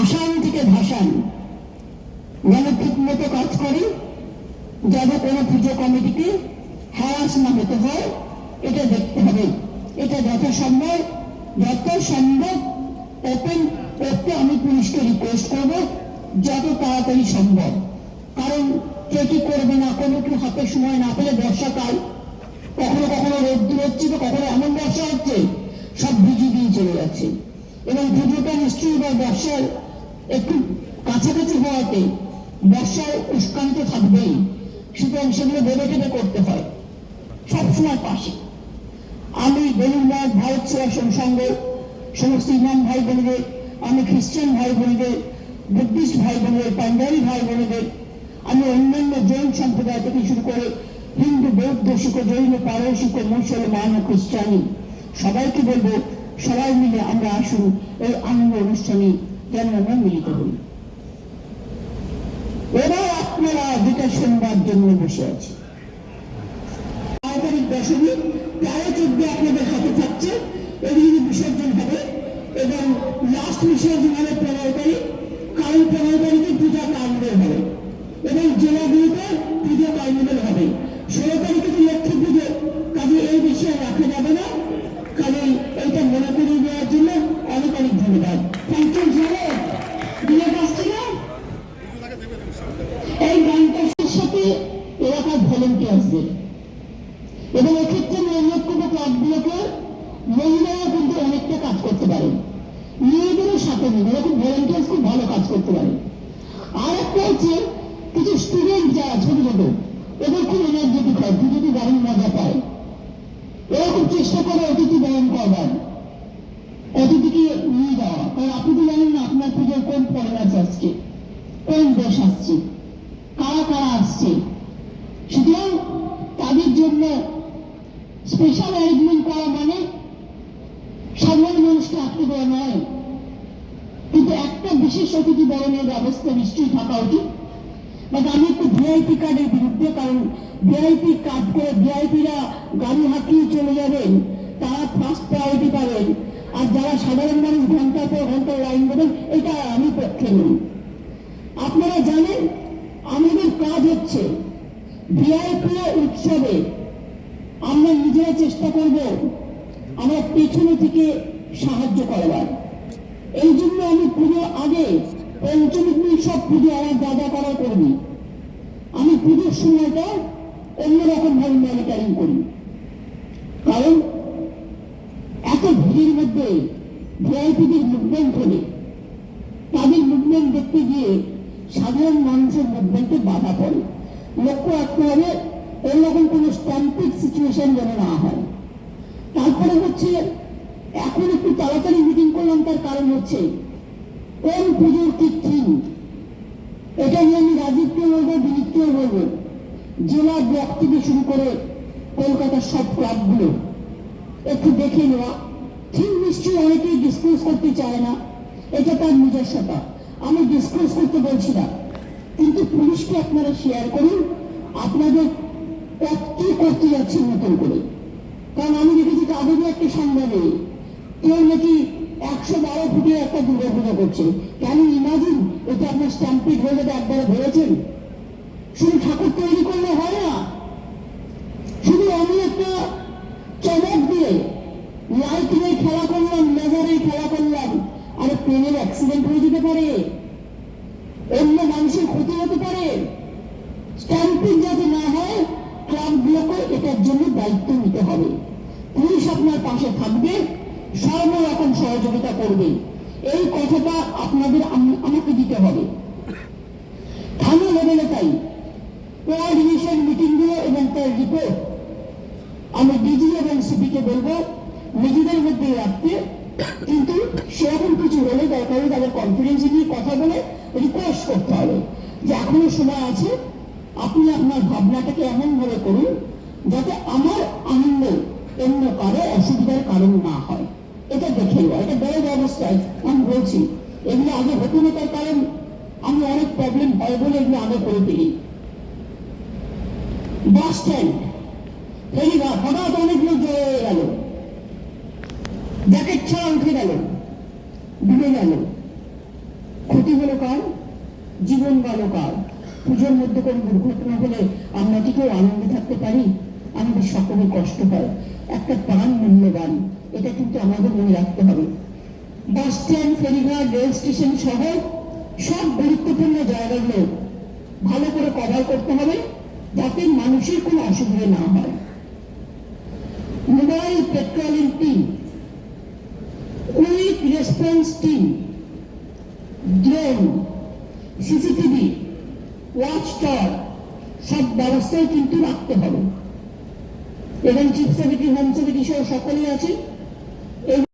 আসাম থেকে ভাসান যেন ঠিক মতো কাজ করি, যাতে কোনো পুজো কমিটিকে হ্যারাস না হতে হয়, এটা দেখতে হবে। এটা যথাসম্ভব, যত সম্ভব ওপেন করতে আমি পুলিশকে রিকোয়েস্ট করব, যত তাড়াতাড়ি সম্ভব। কারণ কে কি করবে না কোনো কি হাতে সময় না পেলে বর্ষাকাল কখনো কখনো রোদ্দুর হচ্ছে তো কখনো এমন বর্ষা হচ্ছে, সব ভিজে দিয়ে চলে যাচ্ছে। এবং পুজোটা নিশ্চয়ই এবার বর্ষার একটু কাছাকাছি হওয়াতে বর্ষার উস্কানি তো থাকবেই। সুতরাং সেগুলো ভেবে টেবে করতে হয়। সবসময় পাশে। আমি বেলুরবাগ ভারত সেবাশ্রম সংঘ সমস্ত ইমাম ভাই বোনদের, আমি খ্রিস্টান ভাই বোনদের, বুদ্ধিস্ট ভাই বোনদের পাঞ্জাবি ভাই বোনদের, আমি অন্যান্য জৈন সম্প্রদায় থেকে শুরু করে হিন্দু, বৌদ্ধ, শিখ, জৈন পারসিক মুসলমান ও খ্রিস্টানি সবাইকে বলব, সবাই মিলে আমরা আসুন এই আনন্দ অনুষ্ঠানে যেন মিলিত হই এবার আপনারা যেটা শুনবার জন্য বসে আছে। এবং লাস্ট বিসর্জন হবে পনেরো তারিখ কারণ পনেরো তারিখে পূজা কার্নিভেল হবে, এবং জেলাগুলিতে পুজো কার্নিভেল হবে। ষোলো তারিখে তো লক্ষ্মী পুজো, কাজে এই বিষয়ে রাখা যাবে না। ভলেন্টিয়ার্সদের এবং এক্ষেত্রে করব ক্লাবগুলোকে, মহিলারা কিন্তু অনেকটা কাজ করতে পারে। মেয়েদেরও সাথে নিন এরকম ভলেন্টিয়ার্স খুব ভালো কাজ করতে পারে। আর একটা হচ্ছে, কিছু স্টুডেন্ট যারা ছোট ছোট এদের খুব এনার্জেটিক হয় পুজোতে দারুণ মজা পায়। এরকম চেষ্টা করে অতিথি বরণ করবার। অতিথিকে নিয়ে যাওয়া। কারণ আপনি তো জানেন না, আপনার পুজোর কোন ফরেনার্স আসছে, কোন দেশ আসছে, কারা কারা আসছে সুতরাং তাদের জন্য স্পেশাল অ্যারেঞ্জমেন্ট করা মানে সাধারণ মানুষকে আটকে দেওয়া নয়। কিন্তু একটা বিশেষ অতিথি বরণের ব্যবস্থা নিশ্চয়ই থাকা উচিত। বাট আমি একটু ভিআইপি কার্ডের বিরুদ্ধে, কারণ ভিআইপি কার্ড করে ভিআইপিরা গাড়ি হাঁকিয়ে চলে যাবেন, তারা ফার্স্ট প্রায়োরিটি পাবেন। আর যারা সাধারণ মানুষ ঘণ্টার পর ঘণ্টা লাইন দেবেন, এটা আমি পক্ষে নই। আপনারা জানেন, আমাদের কাজ হচ্ছে ভিআইপি উৎসবে চেষ্টা করব আমরা পেছনে থেকে সাহায্য করবার এই জন্য আমি পুজো আগে পঞ্চমী দিন সব পুজো আমার দাদা করা করবি আমি পুজোর সময়টা অন্যরকম ভাবে মনিটারিং করি। কারণ এত ভিড়ের মধ্যে ভিআইপিদের মুভমেন্ট হলে তাদের মুভমেন্ট দেখতে গিয়ে সাধারণ মানুষের মুভমেন্টে বাধা পড়ে। লক্ষ্য রাখতে হবে, এরকম কোনো স্ট্যাম্পিক সিচুয়েশন যেন না হয়। তারপরে হচ্ছে, এখন একটু তাড়াতাড়ি মিটিং করলাম, তার কারণ হচ্ছে, কোন পুজোর কি থিম এটা নিয়ে আমি রাজীবকে বলব দিলীপকেও বলব। জেলা ব্লক থেকে শুরু করে কলকাতার সব ক্লাবগুলো, একটু দেখে নেওয়া। থিম নিশ্চয়ই অনেকেই ডিসক্লোজ করতে চায় না, এটা তার নিজস্বতা। আমি ডিসক্লোজ করতে বলছি না। কিন্তু পুলিশকে আপনারা শেয়ার করুন, আপনাদের কি করতে যাচ্ছেন নতুন করে। কারণ আমি দেখেছি কাগজে একটা সংগ্রামে কেউ নাকি একশো বারো ফুটে একটা দুর্গা পুজো করছে। কেন ইমাজিন এটা আপনার স্ট্যাম্পিড হয়ে যাবে একবারে ভেবেছেন? শুধু ঠাকুর তৈরি করলে হয় না। শুধু আমি একটা চমক দিয়ে লাইটিংয়ে খেলা করলাম লেজারে খেলা করলাম, আরে প্লেনের অ্যাক্সিডেন্ট হয়ে যেতে পারে। অন্য মানুষের ক্ষতি হতে পারে স্ট্যাম্পিং যাতে না হয় ক্লাবগুলোকে এটার জন্য দায়িত্ব নিতে হবে পুলিশ আপনার পাশে থাকবে সর্বরকম সহযোগিতা করবে। এই কথাটা আপনাদের আমাকে দিতে হবে। থানা লেভেলে তাই। কোঅর্ডিনেশন মিটিংগুলো এবং তার রিপোর্ট আমি ডিজি এবং সিপিকে বলব, নিজেদের মধ্যে রাখতে। কিন্তু সেরকম কিছু হলে দরকার তাদের কনফিডেন্সে নিয়ে কথা বলে রিকোয়েস্ট করতে হবে। যে এখনও সময় আছে, আপনি আপনার ভাবনাটাকে এমন ভাবে করুন, যাতে আমার অন্য কারও অসুবিধার কারণ না হয়। এটা দেখে নেওয়া এটা বড় ব্যবস্থায় আমি বলছি, এগুলো আগে হতো না তার কারণ আমি অনেক প্রবলেম হয় বলে এগুলো আগে করে ফেলি। বাস স্ট্যান্ড ফেরিঘাট হঠাৎ অনেক লোক হয়ে গেল। জ্যাকেট ছাড়া উঠে গেল, ডুবে গেল। ক্ষতি হলো কার? জীবন গেল কার? পুজোর মধ্যে কোনো দুর্ঘটনা হলে আমরা কি কেউ আনন্দে থাকতে পারি? আমাদের সকলের কষ্ট হয় একটা প্রাণ মূল্যবান, এটা কিন্তু আমাদের মনে রাখতে হবে। বাস স্ট্যান্ড ফেরিঘাট, রেল স্টেশন সহ সব গুরুত্বপূর্ণ জায়গাগুলো ভালো করে কভার করতে হবে যাতে মানুষের কোনো অসুবিধা না হয়। Mobile patrolling team, quick response team, drone, CCTV watch tower সব ব্যবস্থাই কিন্তু রাখতে হবে। এবং চিফ সেক্রেটারি হোম সেক্রেটারি সহ সকলেই আছে